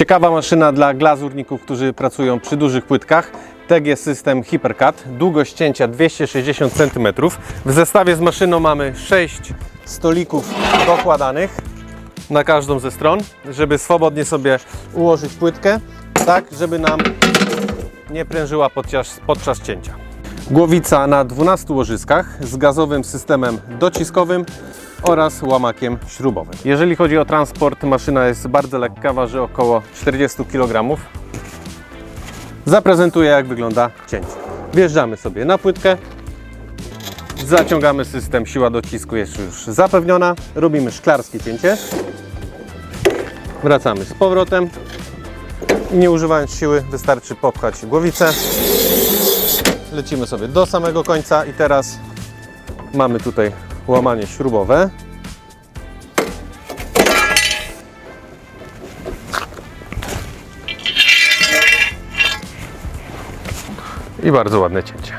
Ciekawa maszyna dla glazurników, którzy pracują przy dużych płytkach. TG System Hypercut, długość cięcia 260 cm. W zestawie z maszyną mamy 6 stolików dokładanych na każdą ze stron, żeby swobodnie sobie ułożyć płytkę, tak żeby nam nie prężyła podczas, podczas cięcia. Głowica na 12 łożyskach z gazowym systemem dociskowym oraz łamakiem śrubowym. Jeżeli chodzi o transport, maszyna jest bardzo lekka, waży około 40 kg. Zaprezentuję jak wygląda cięcie. Wjeżdżamy sobie na płytkę, zaciągamy system, siła docisku jest już zapewniona, robimy szklarskie cięcie, wracamy z powrotem nie używając siły wystarczy popchać głowicę lecimy sobie do samego końca i teraz mamy tutaj łamanie śrubowe. I bardzo ładne cięcie.